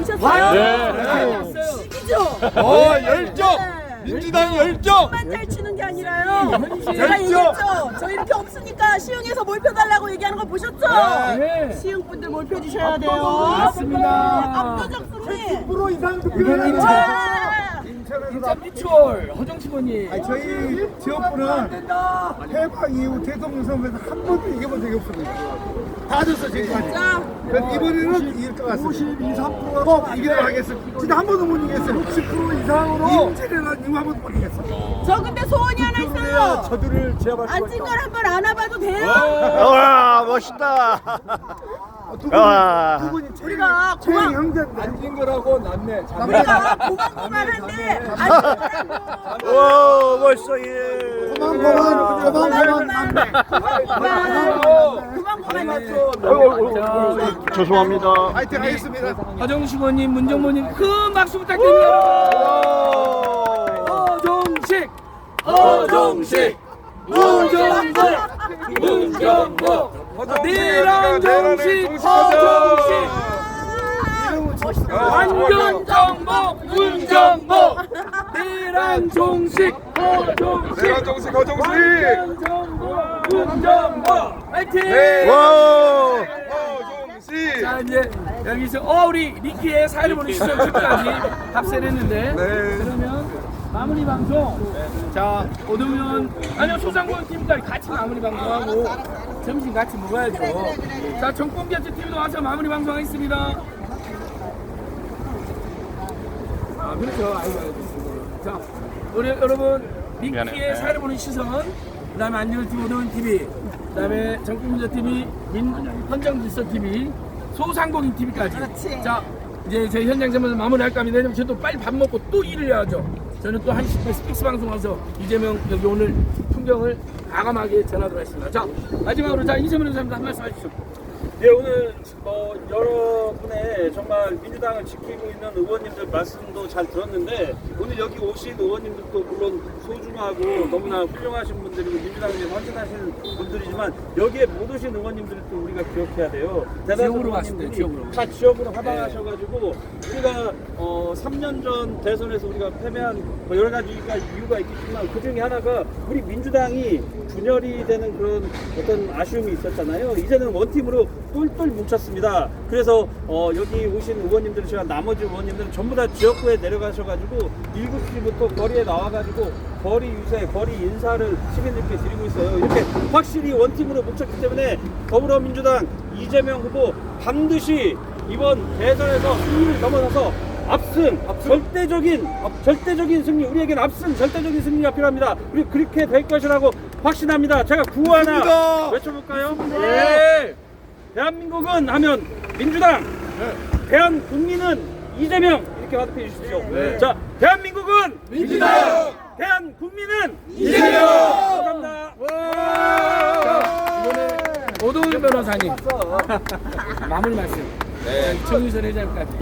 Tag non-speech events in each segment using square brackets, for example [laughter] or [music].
보셨어요? 네. 시기죠? 어 열정 네. 민주당 열정 만 탈치는 게 아니라요. 제가 열정. 얘기했죠. 저 이렇게 없으니까 시흥에서 몰펴달라고 얘기하는 거 보셨죠? 네. 시흥 분들 몰펴주셔야 돼요. 맞습니다. 압도적 승리. 10% 이상 득표를 와! 미추홀 허정식 의원님. 아니, 저희 지역구는 해방 이후 대통령 선거에서 한 번도 이겨본 적이 없습니다. 다 졌어 지금까지. 그래서 이번에는 이길 것 같습니다. 52, 3%가 꼭 이기도록 하겠습니다. 진짜 한 번도 못 이겼어요. 60% 이상으로 임진왜란 이후 한 번도 못 이겼어. 저 근데 소원이 하나 있어요. 저들을 제압할 앉은 걸 한 번 안아봐도 돼요? 와 멋있다. 두 분이, 와. 두 분이 우리가 최 고만 형제인데. 앉은 거라고 낫네 우리가 고만고만한데 앉은 거라고. 와 멋있어 예. 고만 고만 고만 고만 남네. 고만고만. 죄송합니다. 하여튼 하겠습니다. 허정식 의원님, 문정모님 큰 박수 부탁드립니다. 허정식, 허정식, 문정모, 문정모, 내랑정식, 허정식. 완전 정복 문정복. 내란 종식 허종식 내란 정식, 허정식! 완전 정복 문정복. 화이팅! 와. 허정씨 자 이제 여기서 어 우리 리키의 사회를 보는 시선 끝까지 [laughs] 답세를 했는데. 네. 그러면 마무리 방송. 자 오동현 아니요 소상공 팀까지 같이 마무리 방송하고 점심 같이 먹어야죠. 자 정권기업체 팀도 와서 마무리 방송하겠습니다. 아 그렇죠. 아이고 아이고 자 우리 여러분 리키의 사회를 보는 시선 그다음에 안녕팀 오동현 TV 그다음에 정권기업체 TV 민 헌정질서 TV 소상공인 TV까지. 그렇지. 자 이제 저희 현장 전문을 마무리할까 합니다. 왜냐면 저도 빨리 밥 먹고 또 일을 해야죠. 저는 또 1시 스픽스 방송 와서 이재명 여기 오늘 풍경을 과감하게 전하도록 하겠습니다. 자 마지막으로 자 이재명 의원님 한 말씀 해주시죠. 네, 오늘 뭐 여러분의 정말 민주당을 지키고 있는 의원님들 말씀도 잘 들었는데 오늘 여기 오신 의원님들도 물론 소중하고 너무나 훌륭하신 분들이고 민주당에 헌신하시는 분들이지만 여기에 못 오신 의원님들도 우리가 기억해야 돼요. 지역으로 의원님들이 지역으로. 다 지역으로 하방하셔가지고 우리가 어 3년 전 대선에서 우리가 패배한 뭐 여러 가지가 이유가 있겠지만 그 중에 하나가 우리 민주당이 분열이 되는 그런 어떤 아쉬움이 있었잖아요. 이제는 원팀으로 똘똘 뭉쳤습니다. 그래서 어 여기 오신 의원님들 제가 나머지 의원님들은 전부 다 지역구에 내려가셔가지고 7시부터 거리에 나와가지고 거리 유세, 거리 인사를 시민들께 드리고 있어요. 이렇게 확실히 원팀으로 뭉쳤기 때문에 더불어민주당 이재명 후보 반드시 이번 대선에서 승리를 넘어서서 압승, 절대적인 절대적인 승리 우리에겐 압승 절대적인 승리가 필요합니다. 우리 그렇게 될 것이라고 확신합니다. 제가 구호 하나. 외쳐볼까요? 네. 대한민국은 하면 민주당, 대한 국민은 이재명 이렇게 화답해 주십시오. 자, 대한민국은 민주당, 대한 국민은 이재명. 감사합니다. 오동현 변호사님 [laughs] 마무리 말씀. 네. 정유선 회장까지.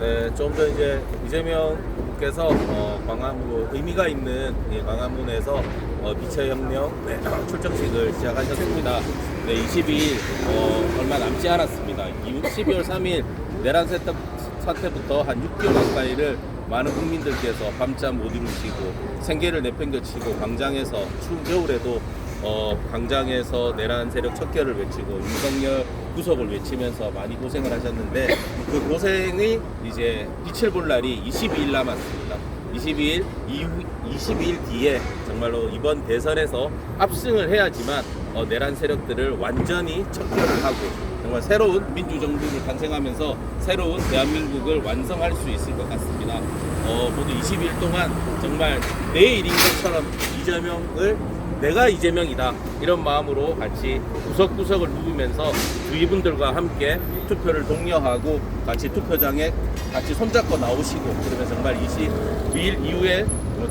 네, 좀 더 이제 이재명 께서 어, 광화문 의미가 있는 이 광화문에서 어, 미체 혁명 네, [clears throat] 출정식을 시작하셨습니다. 네, 22일 어, 얼마 남지 않았습니다. 12월 3일 내란 사태, 사태부터 한 6개월 가까이를 많은 국민들께서 밤잠 못 이루시고 생계를 내팽겨치고 광장에서 추운 겨울에도 어, 광장에서 내란 세력 척결을 외치고 윤석열 구속을 외치면서 많이 고생을 하셨는데 그 고생이 이제 빛을 볼 날이 22일 남았습니다. 22일 이후 22일 뒤에 정말로 이번 대선에서 압승을 해야지만 어, 내란 세력들을 완전히 척결을 하고 정말 새로운 민주 정부를 탄생하면서 새로운 대한민국을 완성할 수 있을 것 같습니다. 어, 모두 22일 동안 정말 내일인 것처럼 이재명을 내가 이재명이다. 이런 마음으로 같이 구석구석을 누비면서 주위분들과 함께 투표를 독려하고 같이 투표장에 같이 손잡고 나오시고 그러면 정말 22일 이후에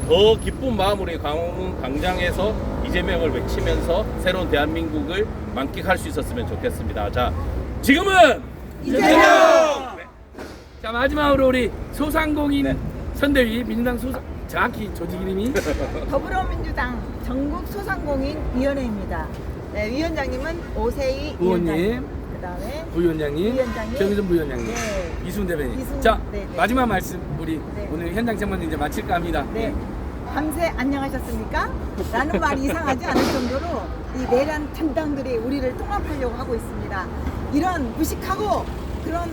더 기쁜 마음으로 강원 광장에서 이재명을 외치면서 새로운 대한민국을 만끽할 수 있었으면 좋겠습니다. 자, 지금은 자 마지막으로 우리 소상공인 선대위 민주당 소상 정확히 조직 이름이 [laughs] 더불어민주당 전국 소상공인 위원회입니다. 네, 위원장님은 오세희. 의원님 그다음에 부위원장님, 부위원장님. 정희선 부위원장님, 네. 이순 대변인. 이순, 자 네, 네. 마지막 말씀 우리 네. 오늘 현장 생방송 이제 마칠까 합니다. 네. 밤새 안녕하셨습니까? 라는 말이 이상하지 않을 정도로 이 내란 담당들이 우리를 통합하려고 하고 있습니다. 이런 무식하고 그런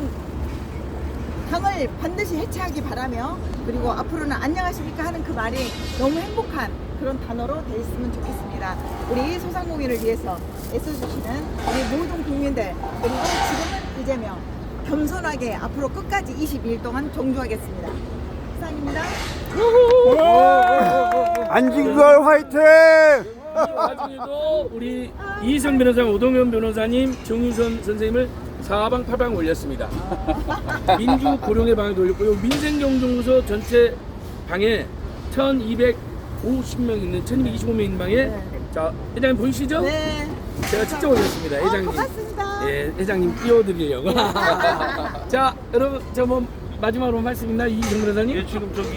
당을 반드시 해체하기 바라며 그리고 앞으로는 안녕하십니까 하는 그 말이 너무 행복한 그런 단어로 돼 있으면 좋겠습니다. 우리 소상공인을 위해서 애써주시는 우리 모든 국민들 그리고 지금은 이재명 겸손하게 앞으로 끝까지 22일 동안 종주하겠습니다. 이상입니다. 안진걸 화이팅! 이 와중에도 우리 이희성 변호사, 오동현 변호사님, 정유선 선생님을 사방 팔방 올렸습니다. 민주 고령의 방에 돌렸고요. 민생경정부서 전체 방에 1,250명 있는 1,225명 있는 방에 자 회장님 보이시죠? 네. 제가 직접 올렸습니다. 아, 회장님. 고맙습니다. 예, 회장님 띄워드리려고. [laughs] 자, 여러분 저 뭐 마지막으로 말씀 있나 이희성 변호사님? 예, 지금 저기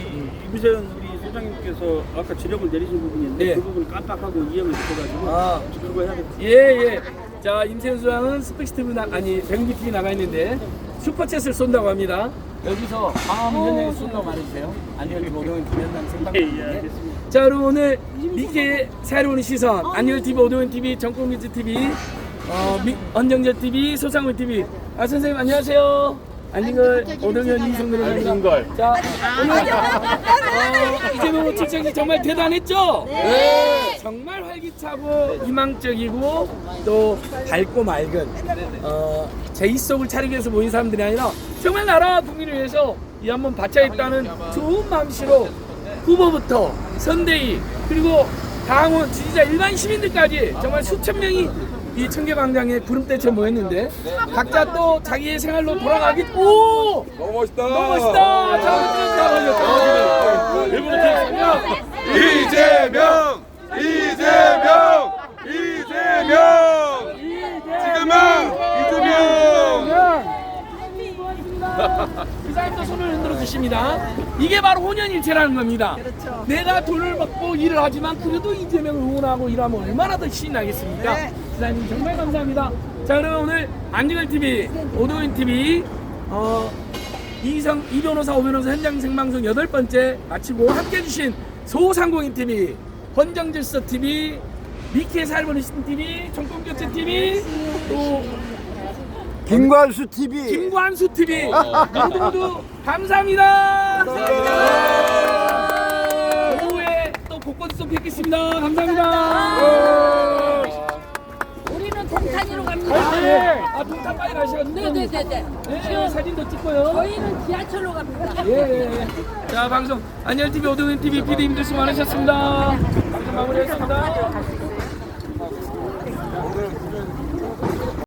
이부재현 우리 소장님께서 아까 지령을 내리신 부분이 있는데 예. 그 부분 깜빡하고 이행을 못해가지고 아. 그거 해야겠다. 예, 예. 자, 임세현 수장은 스펙스티브 나, 아니, 백미 TV 나가 있는데 슈퍼챗을 쏜다고 합니다. 여기서 방암 현장에 쏜다고 말해주세요. 안녕히 오동현 TV 현장 생방. 예, 예. 자, 그럼 오늘 니케 새로운 시선, 안녕 TV, 오동현 TV, 정권미즈 TV, 어, 미, 언정재 TV, 소상훈 TV. 아, 선생님 안녕하세요. 안진걸, 오동현, 이성근 안진걸. 자, 오늘 어, 이재명 측정이 정말 대단했죠? 네. 정말 활기차고 희망적이고 또 밝고 맑은 어, 제 입속을 차리기 위해서 모인 사람들이 아니라 정말 나라와 국민을 위해서 이 한번 바쳐있다는 좋은 마음씨로 후보부터 선대위 그리고 당원 지지자 일반 시민들까지 정말 수천 명이 이 청계광장에 구름대처럼 모였는데 각자 또 자기의 생활로 돌아가기 오! 너무 멋있다. 너무 멋있다. 자 오늘 일부러 드리겠습니다 이재명! 이재명! 이재명! 지금은 이재명! 그 사람도 손을 흔들어 주십니다. 이게 바로 혼연일체라는 겁니다. 그렇죠. 내가 돈을 받고 일을 하지만 그래도 이재명을 응원하고 일하면 얼마나 더 신이 나겠습니까? 네. 기사님 정말 감사합니다. 자 그럼 오늘 안진걸 TV, 오도인 TV, 어, 이성 이 변호사, 오 변호사 현장 생방송 여덟 번째 마치고 함께 해주신 소상공인 TV, 헌정질서 TV, 미키의 살보는 TV, 정권교체 TV, 또 김관수 TV. 김관수 TV [laughs] 모두 모두 감사합니다. 감사합니다. 오후에 또 곳곳에서 뵙겠습니다. 감사합니다. 갑니다. 파이팅! 아 동탄 빨리 가셔가지고 네네네네. 네, 사진도 찍고요. 저희는 지하철로 갑니다. 예, 예. 예. 자 방송 안녕 TV 오동현 TV PD님들 수고 많으셨습니다. 방송 마무리하겠습니다.